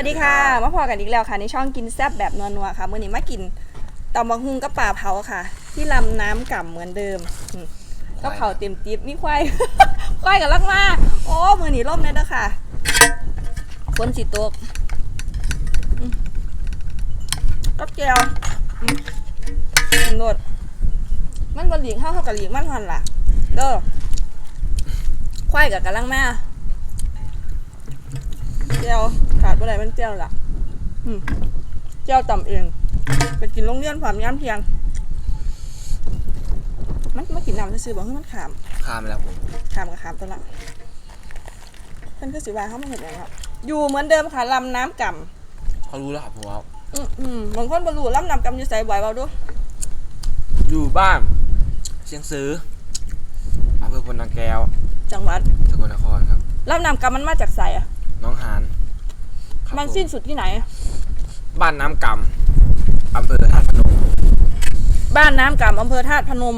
สวัสดีค่ะมาพอกันอีกแล้วค่ะ ในช่องกินแซ่บแบบนัวๆค่ะเมื่อนี้มากินตำบักฮุงกับป่าเผาค่ะ ที่ลำน้ำก่ำเหมือนเดิมก็เผาเต็มติ๊บมีควายควายกับลักมาโอ้เมื่อนี้ร่มเลยเด้อค่ะฝนสีตกอืมกับแก้วกินโดมันบนหลีกเข้าเข้ากับหลีกมันหันล่ะ เด้อควายกับกะลังมา จียวขาดไปไหนมันเจียวล่ะอืมเจียวต่ำเอง ไปกินโรงเรียนความย้ำเพียง มันมากินน้ำซื้อๆบอกให้มันขามข้ามไปแล้วผมขามกับขามตัวละเพิ่นก็สิว่าเขามาเห็นอย่างครับอยู่เหมือนเดิมค่ะลำน้ำก่เขารู้แล้วครับผมว่าำอืมอืมบางคนบรรลุลำน้ำก่ำอยู่ใส่บ่อยเบาดูอยู่บ้านเชียงซื้ออำเภอพลนางแก้วจังหวัดสกลนครครับลำน้ำก่ำมันมาจากใสอะน้องหาน ครับมันผสิ้นสุดที่ไหนบ้านน้ำกำอำเภอธาตุพนมบ้านน้ำก่ำอำเภอธาตุพนม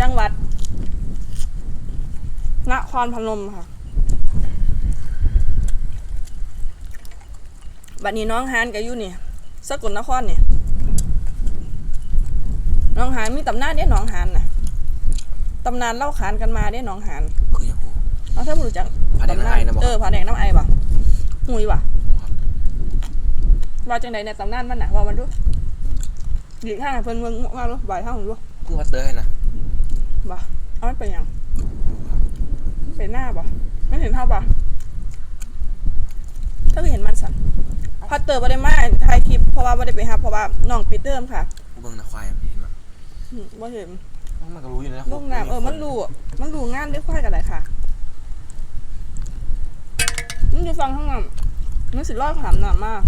จังหวัดนครพนมค่ะ บัดนี้น้องฮานกับอยู่นี่สกลนครเนี่ยน้องฮานมีตำนานเด้น้องฮานน่ะตำนานเล่าขานกันมาเด้น้องฮานคือยังครูเอาถ้าไม่รู้จักผาแดงน้ำไอนะบอก เออผาแดงน้ำไอบ่ะหุยบ่ะ ว่าจังใดในตำนานมันน่ะว่ามันดูหลีกข้างให้เพิ่นเมืองว่าดูบ่ายข้างดูคือวัดเตอร์ให้นะบ่เอามันเป็นหยังมันเป็นหน้าบ่ไม่เห็นเท่าบ่ถ้าเห็นมันสั่นพัตเตอร์บ่ได้มาถ่ายคลิปเพราะว่าบ่ได้ไปหาเพราะว่าน้องปิดเทอมค่ะกูเบิ่งนะควายเห็นไหมอืมบ่เห็นมันก็รู้อยู่นะลูกน้ำเออมันรู้อะมันรู้งานได้ควายกันเลยค่ะมันอยู่ฟังข้างน้ำมั นสิรอดถามน้ำมาก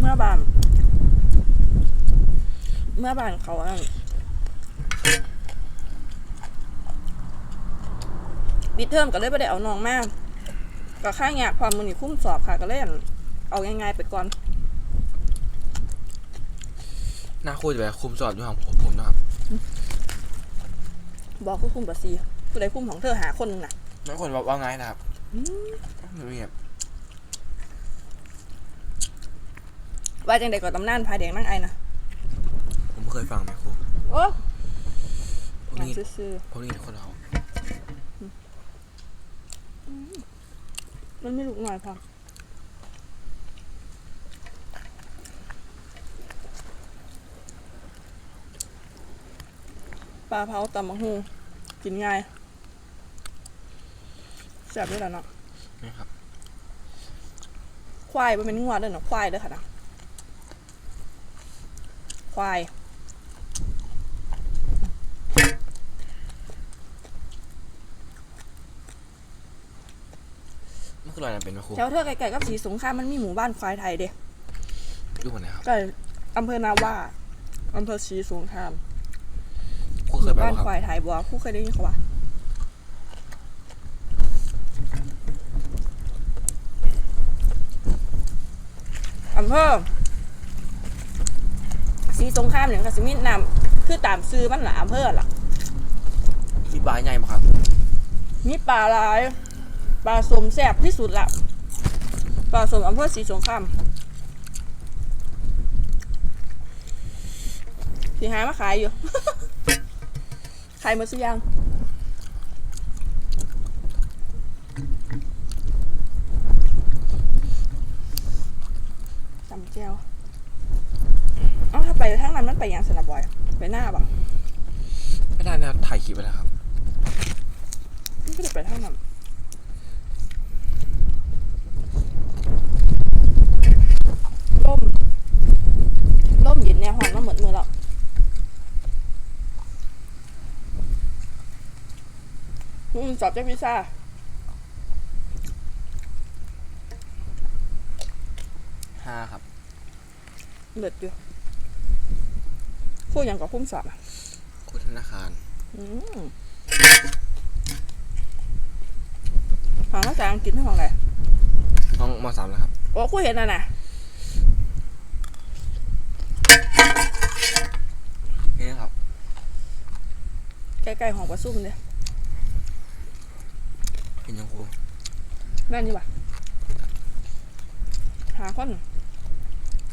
เมื่อบาน เมื่อบานเขาอันปิดเทอมก็เลยไม่ได้เอาน้องมาก็ค่ายากความมือนี่คุ้มสอบค่ะก็เลยอั่นเอาง่ายๆไปก่อนหน้าครูจะไปคุมสอบอยู่ของผมผมนะครับ บอกคือคุ้มบัซีผู้ใดคุ้มของเธอหาคนหนึงน่ะไม่คนว่าว่าไงนะครับอืมไม่มีครับ ว่าจังใดก็ตำนานพายแดงนั่งไอนะผมเคยฟังไหมครูโอ้ผมหนัได้งยินซื่อผมได้ยินคนเราๆมันไม่ลุกหน่อยพอปลาเผาตำมังหูกินง่ายแซ่บด้วยล่ะเนาะนะครับควายมันเป็นงวดเด้อเนาะควายเด้อค่ะนะ ควาย มันคืออะไรนะเป็นไหมครูแถวเธอไกลๆกับสีสงครามมันมีหมู่บ้านควายไทยเด้อยู่คนไหนครับใกล้อำเภอนาว่าอำเภอศรีสงครามครูหเคยมู่ไปบ้านไหมคครับวายไทยบัวคู่เคยได้ยินเขาว่าอำเภอ ศรีสงครามเนี่ยก็สิมีนำคือตามซื้อมันละอำเภอล่ะมีบายใหญ่ไหมครับ มีปลาหลายปลาสมแซ่บที่สุดละปลาสมอำเภอศรีสงครามสีหามาขายอยู่ ขายหมดสุกอยางจำเจียวเอ้าถ้าไปทางนั้นมันไปยังสนามบอย ไปหน้าบ่ไม่ได้นะถ่ายคลิปไปแล้วครับมันก็จะไปทางนั้นล่มล่มเย็นแนวหอนมาเหมือนมือแล้วมึงสอบเจ้าพิซซ่าห้าครับ เลือดอยู่ พูดอย่างกับคุ้มสอบอะครูธนาคารอืมฟังภาษาอังกฤษที่ของไหนห้องมสามแล้วครับ โอ้คุยเห็นน่ะนะนี่ครับ ใกล้ๆห้องประซุ่มเนี่ยเห็นยังครูนั่นอยู่ปะหาคน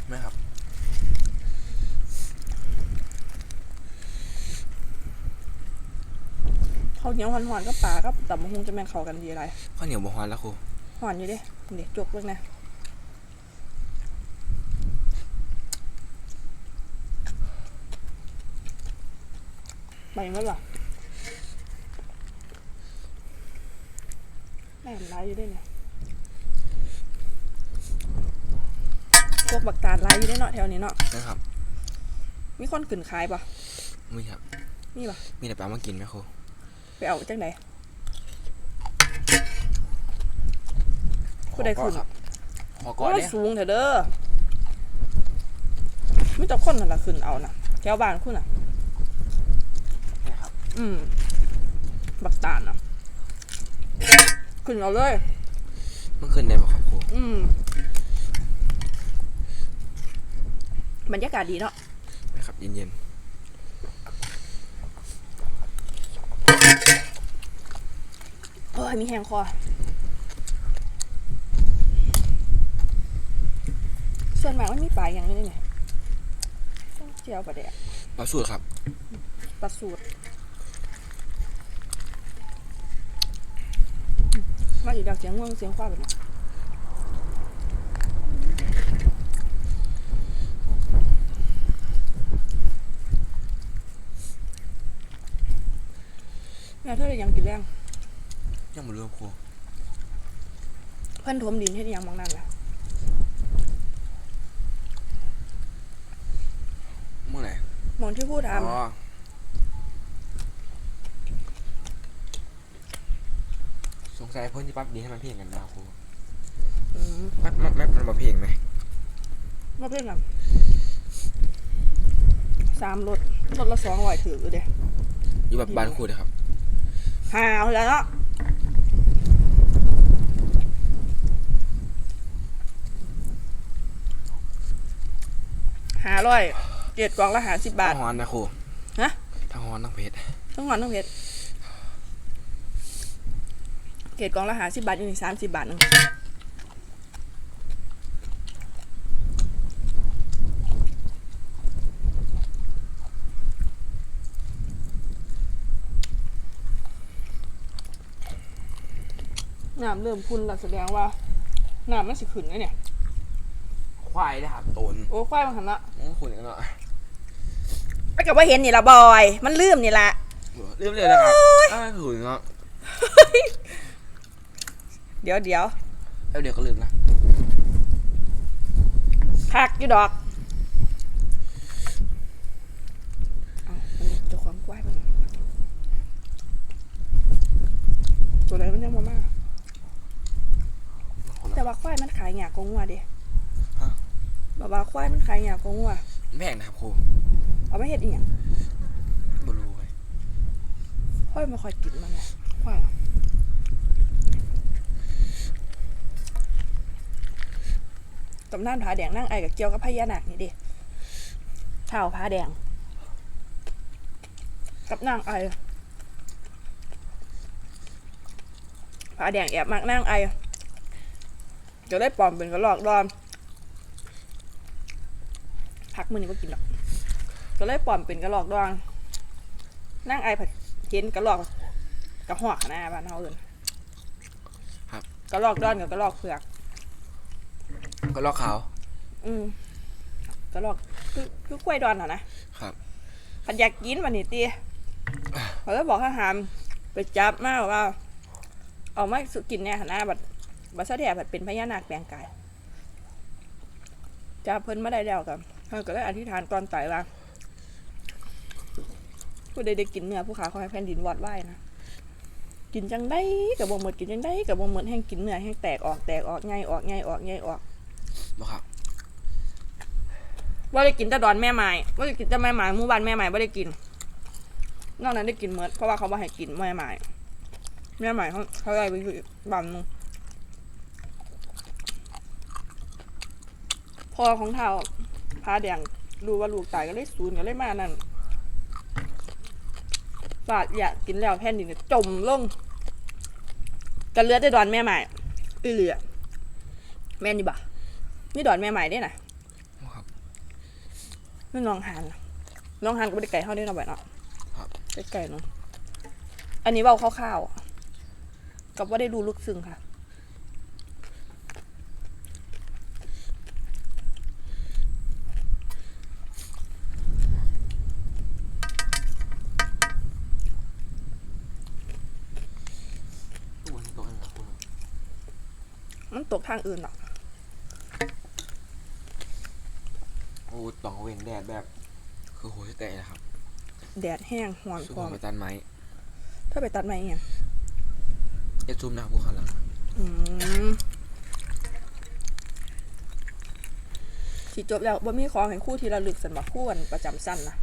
ไหมครับ ขาวเหนียวหอนๆก็ป่ากับตับมะฮุงจะแม่นเข้ากันดีอะไรข้าวเหนียวบะฮอนแล้วครูหอนอยู่เดิเดี๋ยวจกเบิ่งนะไปมั้ยล่ะแม่นไรอยู่ด้วยเนี่ยพวกบักตาลไรอยู่ด้วยเนาะแถวนี้เนาะนะครับ มีคนขึ้นขายปะมีครับ มีปะมีแต่ปลามากินไหมครู ไปเอาจังไหนผู้ใดขึ้นขอครับขอก่อนโอ้ยเนี่ยสูงเถอะเด้อไม่ต้องคนนั่นละขึ้นเอานะแถวบ้านคุณอะนะครับอืม บักตาลอะ ขึ้นเอาเลย มันขึ้นได้ป่ะครับครูอืมบรรยากาศดีเนาะไหมครับเย็น เฮ้ ยมีแหงคอส่วนมากมันมีปลาอย่างนี้เนี่ยเจียวปลาแดกๆปลาสูตรครับปลาสูตรมาอีกดาวเสียงง่วงเสียงควายแบบนี้แม่เธอได้หยังกินแรง ยังบ่รู้ครับครูเพิ่นถมดินให้ได้หยังมองนั่นแหละเมื่อไหร่มองที่พูดอ๋ทำอสงสัยเพิ่นที่ปั๊บดีให้มันเพียงกันนะครูอืมมันมันมันมันมาเพียงไหมมาเพื่อนกันสามรถรถละสองร้อยถือเด้อยู่แบบบ้านครูเลยครับหาวแล้วเนาะ หาร้อยเจ็ดกล่องละหาสิบบาททางฮอนนะครูฮะทางฮอนทางเพชรทั้งหอนทั้งเพชรเกรดกล่องละหาสิบบาทอยู่นี่สามสิบบาทหนึงน้ำเริ่มพุนแล้วแสดงว่าน้ำมันสิขึ้นแล้วเนี่ย ควายนะครับตนโอ้ควายมันหันละโอ้คุณกันเนาะไอ้กับว่าเห็นนี่ละบอย มันลืมนี่ละเริ่มเลยนะครับอ้าวคุณเนาะเดี๋ยวเดี๋ยวแล้วเดี๋ยวก็ลืมนะคักอยู่ดอกเอามันเจ้าของควายมันตัวไหนมันยังมามากคนแต่ละว่าควายมันขายหยากกว่างัวเดิบอกว่าควายมันขายหยากกว่างัวแม่งนะครับครูเอาไปเฮ็ดอีหยังบรูไปควายไม่ค่อยกินมันไงควายตำนานผาแดงนั่งไอกับเกี่ยวกับพญานาคนี่เดิเท้าผาแดง กับนางไอผาแดงแอบมักนางไอจะได้ปลอมเป็นกระลอกดอมพัก มือนี้ก็กินหรอกก็เลยปลอมเป็นกระลอกดอนนั่งไอผัดเห็นกระลอกกระหอกหน้าบ้านเฮาเอินกระลอกดอนกับกระลอกเผือก ก็ลอกขาว อืมกระลอกคือคือกล้วยดอนเหรอนะครับ ผัดอยากกินวันนี้ตีเขาเลยบอกทหารไปจับมาว่า เอามาสุกินเนี่ยหนหน้าบัดบัดซะแดดบัดเป็นพญานาคแปลงกายจับเพิ่นมาได้แล้วกัน เพิ่นก็เลยอธิษฐานก่อนตายว่าผู้ใดได้กินเนื้อผู้ขาขอให้แผ่นดินวอดไหวนะกินจังได้กับบ่หมดกินจังได้กับบ่หมดแห้งกินเนื้อแห้งแตกออกแตกออกไงออกไงออกไงออกบ่ครับว่าได้กินแต่ดอนแม่ไม้ว่าได้กินแต่แม่ไม้หมู่บ้านแม่ไม้ว่าได้กิน นอกนั้นได้กินเมื่อเพราะว่าเขาบ่ให้กินแม่ไม้แม่ไม้เขาเขาได้ไปอยู่อีกบ้านหนึงพอของเท้า พาแดงรู้ว่าลูกตายก็เลยสูนก็เลยมานั่นฝาดอยากกินแล้วแผ่นดินก็จมลงกันเหลือแต่ดอนแม่ไม้อือเหลือแม่นดีบ่ะนี่ดอนแม่ใหม่ด้วยนะครับนี่น้องหานน่ะน้องหานก็ไม่ได้ไก่เท่านี้เราะแบบเนาะครับไก่ๆเนาะอันนี้เบาคร่าวๆกับว่าได้ดูลึกซึ้งค่ะ ตัวนี้ตัวนี้ครับคุณ มันตกทางอื่นหรอกโอ้ต้องเว้นแดดแบบ คือโหยแตะนะครับแดดแห้งหอนสู้พร้อมไปตันไม้ถ้าไปตัดไม้เองเอ็ดซูมนะครับพวกข้างหลังอืมสีจบแล้วบ่มีของเห็นคู่ที่ระลึกสันบอกคู่วันประจำสั้นนะ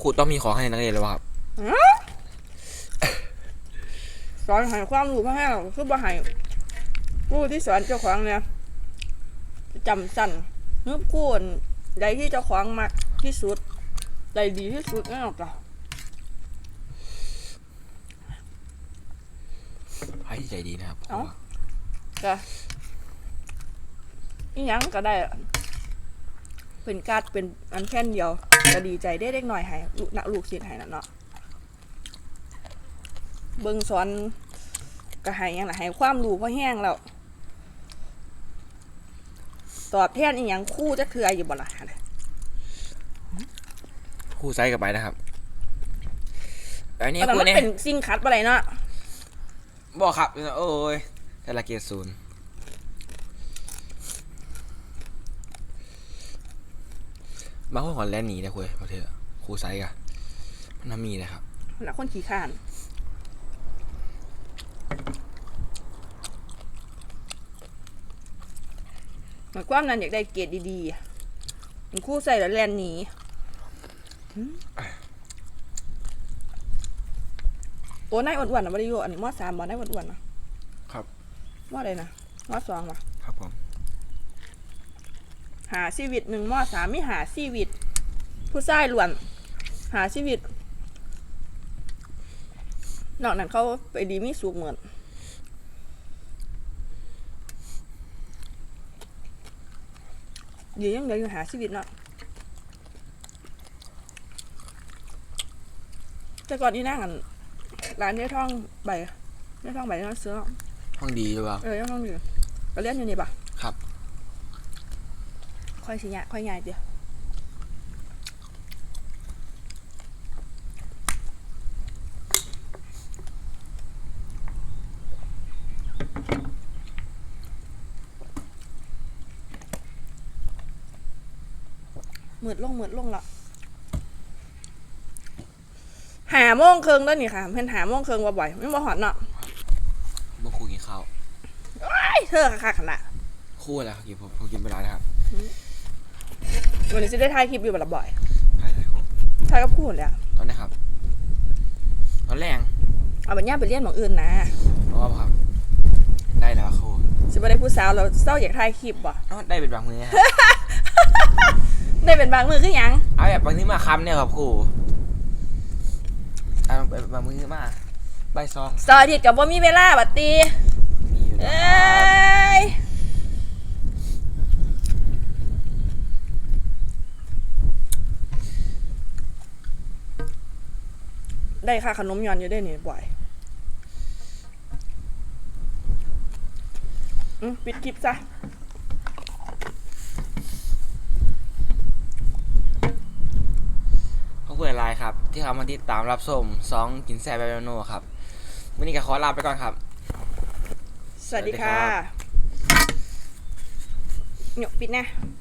ครูต้องมีของให้นักเรียนเลยวะครับสอนให้ความรู้พ่อให้เราคือบ่ให้ ผู้ที่สอนเจ้าของเนี่ยจำสั้นนึกคู่อันใดที่เจ้าของมักที่สุดใดดีที่สุดนั่นหรอกจ้ะให้ใจดีนะครับเอ้าจ้ะอีหยังก็ได้อะเป็นการ์ดเป็นอันแค่นเดียวก็ดีใจได้เล็กหน่อยให้ลูกนะลูกศิษย์ให้นั่นเนาะเบิ่งสอนก็ให้หยังล่ะให้ความรู้พอแห้งแล้ว ตอบแทนอีหยังครู่จะเทืออยู่บ่ล่ะหั่นน่ะครูไซส์กลับไปนะครับอันนี้แต่ครูมันเนี่ยเป็นสิ่งคัดบ่ได้เนาะบอกครับโอ้ยแต่ละเกียรติศูนย์บางคนขอแล่นหนีนะคุยมาเถอะครูไซส์กะมันน่ามีนะครับมันละคนขี้ข้าน หมายความนั้นอยากได้เกรดดีๆอะมันครู่ใส่แล้วแลนหนีหืมโอ้นายอ้วนๆนะไม่ได้อยู่อันมอสามบอนายอ้วนๆนะครับมออะไรนะมอสองวะครับผมหาชีวิตหนึ่งมอสามไม่หาชีวิต ผู้ชายล้วน หาชีวิตนอกนั้นเขาไปดีมีสุขเหมือน อยู่ยังเดียวอยู่หาชีวิตเนาะแต่ก่อนนี่นั่งกันร้านเนื้อท่องใบเนื้อท่องใบเนื้อเสื้อห้องดีหรือเปล่าเออเนื้อท่องอยู่ก็เลี้ยนอยู่นี่ปะครับ ค่อยสิยะค่อยง่ายเดียว มืดลงมืดลงละหาโมงเคิงแล้วนี่ค่ะเพิ่นหาโมงเคิงว่าบ่อยไม่มาหอนเนาะเมื่อครูกินข้าวไอ้เธอค่ะขนาดครู่อะไรครับกินผมผมกินไปแล้วนะครับวันนี้จะได้ถ่ายคลิปอยู่บ่ละบ่อยใช่ใช่ครูถ่ายกับคู่เลยอะตอนนี้ครับตอนแรงเอาบัญญาไปเรียนหมองอื่นนะเพราะว่าครับ ได้แล้วครูสิบ่ได้ผู้สาวเราเศร้าอยากถ่ายคลิปบ่อ้าวได้เป็นบางมือครับ ได้เป็นบางมือคือหยังเอาแบบบางทีมาคำเนี่ยครับครูเอาแบบบางมือมาใบซองสอดิดกับบ่มีเวลาบัดตีมีอยู่เอนะครั้บยได้ค่าขนมยอนอยู่ได้นี่บ่อยอืมปิดคลิปซะ ขอบคุณหลายๆครับ ที่เขามาติดตามรับชมซองกินแซ่บแบบโนครับวันนี้ก็ขอลาไปก่อนครับ สวัสดีค่ะสวัสดีครับหยกปิดนะค